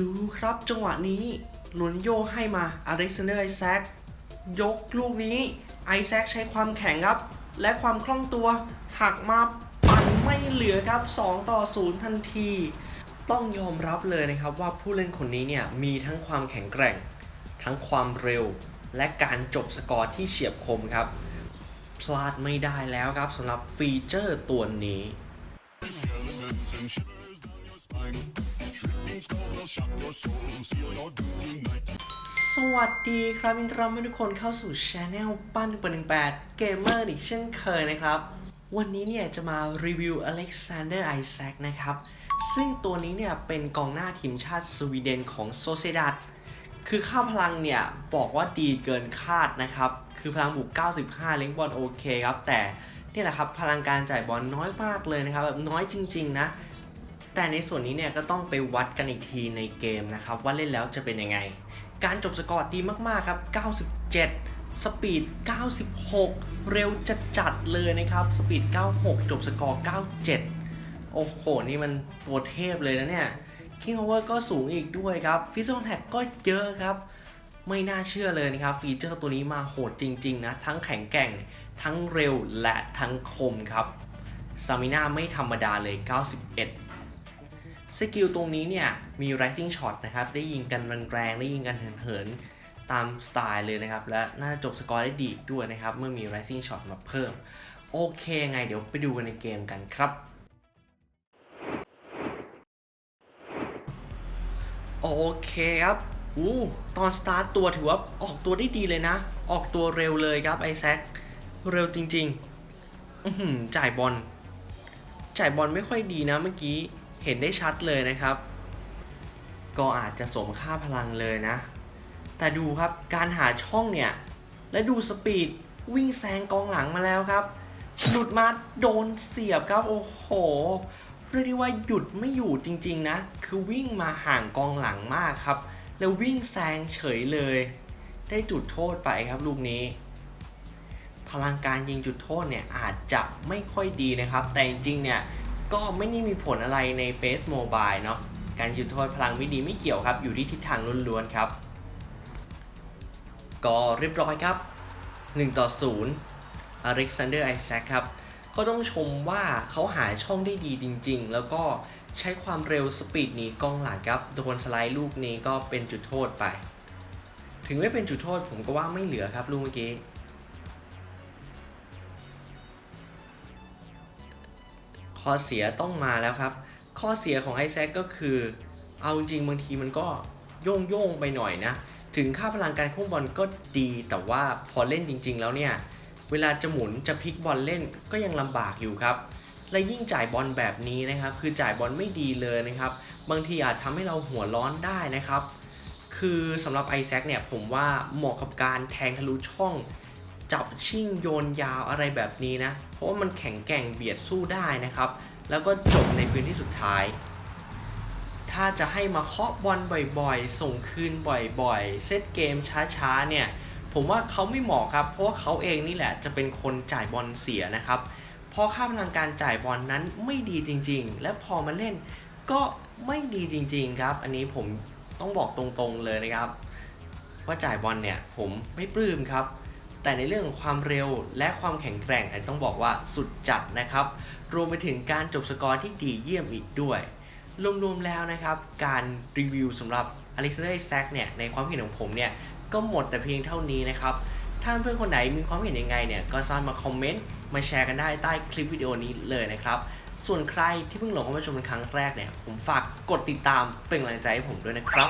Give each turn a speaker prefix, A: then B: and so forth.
A: ดูครับจังหวะนี้ลุนโยให้มาอเล็กซานอร์ไอแซคยกลูกนี้ไอแซคใช้ความแข็งครับ และความคล่องตัวหักมาปั่นไม่เหลือครับ 2 ต่อ 0 ทันที ต้องยอมรับเลยนะครับว่าผู้เล่นคนนี้เนี่ยมีทั้งความแข็งแกร่ง ทั้งความเร็ว และการจบสกอร์ที่เฉียบคมครับ พลาดไม่ได้แล้วครับสำหรับฟีเจอร์ตัวนี้ สวัสดีครับยินดีต้อนรับทุกคนเข้าสู่ช anel ปั้นเปิดหนึ่งแปดเกมเมอร์อีกเช่นเคยนะครับ วันนี้เนี่ยจะมารีวิวอเล็กซานเดอร์ไอแซคนะครับ ซึ่งตัวนี้เนี่ยเป็นกองหน้าทีมชาติสวีเดนของโซเซดัดคือค่าพลังเนี่ย บอกว่าดีเกินคาดนะครับ คือพลังบุก 95 เล้งบอลโอเคครับ แต่นี่แหละครับ พลังการจ่ายบอลน้อยมากเลยนะครับ แบบน้อยจริง ๆ นะ แต่ในส่วนนี้เนี่ยก็ต้องไปวัดกันอีกทีในเกมนะครับ ว่าเล่นแล้วจะเป็นยังไง การจบสกอร์ดีมากๆครับ 97 สปีด 96 เร็วจัดจัดเลยนะครับ สปีด 96 จบสกอร์ 97 โอ้โห นี่มันตัวเทพเลยนะเนี่ย King Power ก็สูงอีกด้วยครับ Physical Attack ก็เยอะครับ ไม่น่าเชื่อเลยนะครับ ฟีเจอร์ตัวนี้มาโหดจริง ๆ นะ ทั้งแข็งแกร่ง ทั้งเร็วและทั้งคมครับซามิน่าไม่ธรรมดาเลย 91 สกิลตรงนี้เนี่ยมี rising shot นะครับ ได้ยิงกันแรงๆได้ยิงกันเหินๆ ตามสไตล์เลยนะครับ และน่าจะจบสกอร์ได้ดีด้วยนะครับ เมื่อมี rising shot มาเพิ่ม โอเคไงเดี๋ยวไปดูกันในเกมกันครับโอเคครับอู้ตอนสตาร์ทตัวถือว่าออกตัวได้ดีเลยนะ ออกตัวเร็วเลยครับไอแซคเร็วจริงๆอืจ่ายบอลจ่ายบอลไม่ค่อยดีนะเมื่อกี้ เห็นได้ชัดเลยนะครับ ก็อาจจะสมค่าพลังเลยนะ แต่ดูครับการหาช่องเนี่ย และดูสปีดวิ่งแซงกองหลังมาแล้วครับ หลุดมาโดนเสียบครับ โอ้โห เรียกได้ว่าหยุดไม่อยู่จริงๆนะ คือวิ่งมาห่างกองหลังมากครับ แล้ววิ่งแซงเฉยเลย ได้จุดโทษไปครับลูกนี้พลังการยิงจุดโทษเนี่ยอาจจะไม่ค่อยดีนะครับ แต่จริงๆเนี่ย ก็ไม่ได้มีผลอะไรใน p a c e Mobile เนาะการจุดโทษพลังไม่ดีไม่เกี่ยวครับ อยู่ที่ทิศทางล้วนๆครับ ก็เรียบร้อยครับ 1 ต่อ0อเล็กซานเดอร์ไอแซคครับ ก็ต้องชมว่าเขาหาช่องได้ดีจริง ๆ แล้วก็ใช้ความเร็วสปีดนี้กองหลังครับ โดนสไลด์ลูกนี้ก็เป็นจุดโทษไป ถึงไม่เป็นจุดโทษผมก็ว่าไม่เหลือครับลูกเมื่อกี้ ข้อเสียต้องมาแล้วครับ ข้อเสียของไอแซคก็คือ เอาจริงบางทีมันก็โยงโยงไปหน่อยนะ ถึงค่าพลังการคุ้มบอลก็ดี แต่ว่าพอเล่นจริง ๆ แล้วเนี่ย เวลาจะหมุนจะพลิกบอลเล่นก็ยังลำบากอยู่ครับ และยิ่งจ่ายบอลแบบนี้นะครับ คือจ่ายบอลไม่ดีเลยนะครับ บางทีอาจทำให้เราหัวร้อนได้นะครับ คือสำหรับไอแซคเนี่ยผมว่าเหมาะกับการแทงทะลุช่อง จับชิ่งโยนยาวอะไรแบบนี้นะ เพราะว่ามันแข็งแกร่งเบียดสู้ได้นะครับ แล้วก็จบในพื้นที่สุดท้าย ถ้าจะให้มาเคาะบอลบ่อยๆ ส่งคืนบ่อยๆ เซตเกมช้าๆเนี่ย ผมว่าเขาไม่เหมาะครับ เพราะว่าเขาเองนี่แหละจะเป็นคนจ่ายบอลเสียนะครับเพราะค่าพลังการจ่ายบอลนั้นไม่ดีจริง ๆ และพอมาเล่นก็ไม่ดีจริง ๆ ครับ อันนี้ผมต้องบอกตรงๆเลยนะครับ ว่าจ่ายบอลเนี่ยผมไม่ปลื้มครับ แต่ในเรื่องของความเร็วและความแข็งแกร่งอันต้องบอกว่าสุดจัดนะครับ รวมไปถึงการจบสกอร์ที่ดีเยี่ยมอีกด้วย รวมๆแล้วนะครับ การรีวิวสำหรับ Alexander Isak เนี่ยในความเห็นของผมเนี่ยก็หมดแต่เพียงเท่านี้นะครับ ถ้าเพื่อนคนไหนมีความเห็นยังไงเนี่ยก็สามารถมาคอมเมนต์มาแชร์กันได้ใต้คลิปวิดีโอนี้เลยนะครับ ส่วนใครที่เพิ่งหลงเข้ามาชมเป็นครั้งแรกเนี่ยผมฝากกดติดตามเป็นกำลังใจให้ผมด้วยนะครับ